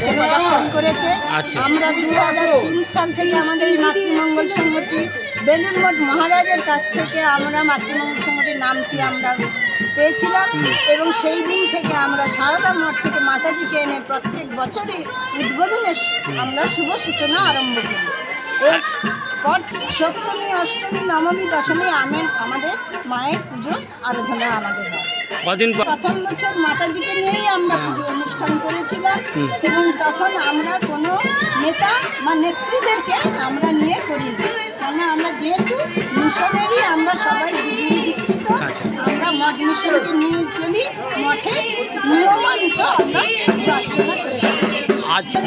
পদার্পণ করেছে। আচ্ছা। আমরা দু হাজার তিন সাল থেকে আমাদের এই মাতৃমঙ্গল সংগঠন বেলুর মঠ মহারাজের কাছ থেকে আমরা মাতৃমঙ্গল সংগঠনের নামটি আমরা পেয়েছিলাম। এবং সেই দিন থেকে আমরা সারদা মঠ থেকে মাতাজিকে এনে প্রত্যেক বছরই উদ্বোধনের আমরা শুভ সূচনা আরম্ভ করি। এরপর সপ্তমী অষ্টমী নবমী দশমী আমেন আমাদের মায়ের পুজো আরাধনা আমাদের হয়। কদিন প্রথম বছর মাতাজিকে নিয়েই আমরা পুজো অনুষ্ঠান করেছিলাম এবং তখন আমরা কোনো নেতা বা নেত্রীদেরকে আমরা নিয়ে করিনি। কেন? আমরা যেহেতু মিশনেরই আমরা সবাই গুরু দীক্ষিত আচ্ছা। আমরা মঠ মিশনকে নিয়ে চলি মঠে নিয়মিত আমরা পুজো অর্চনা করে থাকি। আচ্ছা।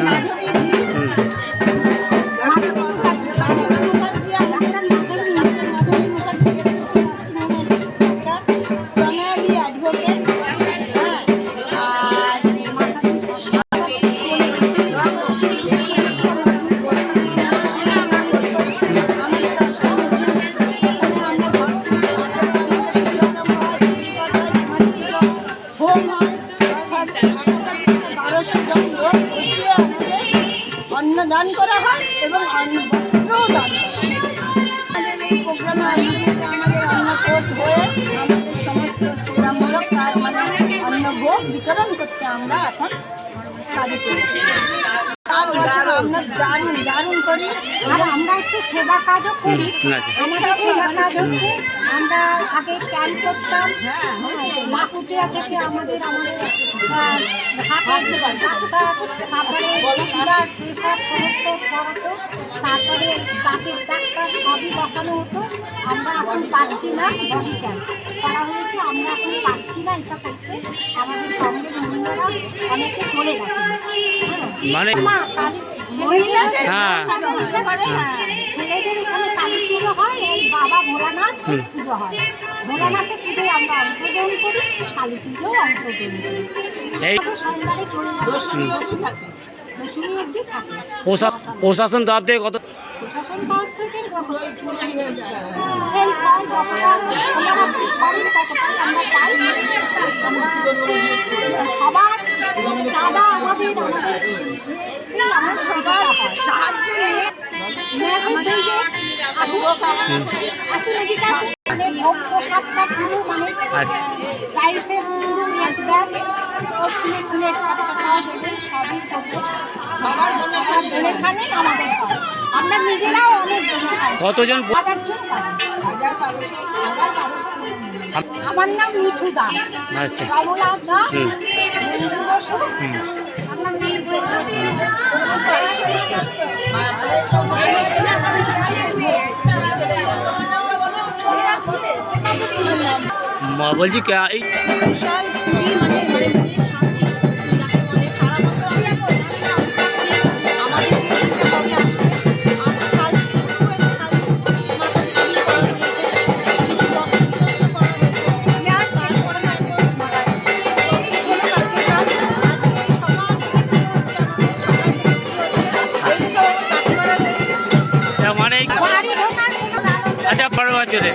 জন লোক বসিয়ে আমাদের অন্নদান করা হয় এবং অন্ন বস্ত্রও দান আমাদের এই প্রোগ্রামে অষ্টমীতে আমাদের অন্নকোট হয়ে আমাদের সমস্ত সেবামূলক কাজ মানে অন্নভোগ বিতরণ করতে আমরা এখন কাজে চলেছি। বছর আমরা দারুণ দারুণ করি। আর আমরা একটু সেবা কাজও করি। হুম। আমাদের সেবা কাজ হচ্ছে আমরা আগে ক্যাম্প করতাম। হ্যাঁ, লাকুটিয়া থেকে আমাদের আমাদের ডাক্তার তারপরে সুগার প্রেশার সমস্ত করাতো। তারপরে দাঁতের ডাক্তার সবই বসানো হতো। আমরা এখন পাচ্ছি না বডি ক্যাম্প করা হয়েছে আমরা এখন পাচ্ছি না এটা করতে। আমাদের সঙ্গে মহিলারা অনেকে চলে গেছে হ্যাঁ। মানে হ্যাঁ। হ্যাঁ ছেলেদের এখানে কালী পুজো হয় এই বাবা ভোলানাথ পুজো হয়। ভোলানাথের পুজোয় আমরা অংশগ্রহণ করি কালী পুজোও অংশগ্রহণ করি। সোমবারে চলে যাবে দশমী অবধি থাকে। প্রশাসন তরফ থেকে কত প্রশাসন তরফ থেকে হেল্প হয় যতটা ওনারা করেন আমরা পাই আমরা সবার চাঁদা আমাদের আমাদের আমার সবার সাহায্য নিয়ে মেসেজ এই যে আসুন আসুন এদিকে আসুন। মানে ভোগ প্রসাদটা পুরো মানে আচ্ছা। রাইসের পুরো ও ফুলে ফুলে খাওয়া দেবেন সবই করবে সবার সবার ডোনেশনে আমাদের হয় আমরা নিজেরাও অনেক ডোনেশন কতজন হাজার জন হাজার বারোশো হাজার বারোশো আমার নাম মিঠু দাস। আচ্ছা। কমলা দাস মা বলছি কে- এই মানে মানে বারো বছরে।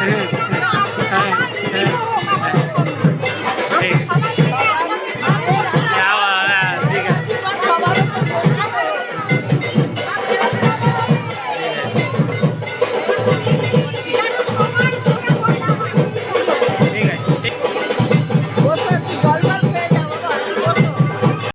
হ্যাঁ হ্যাঁ, হ্যাঁ।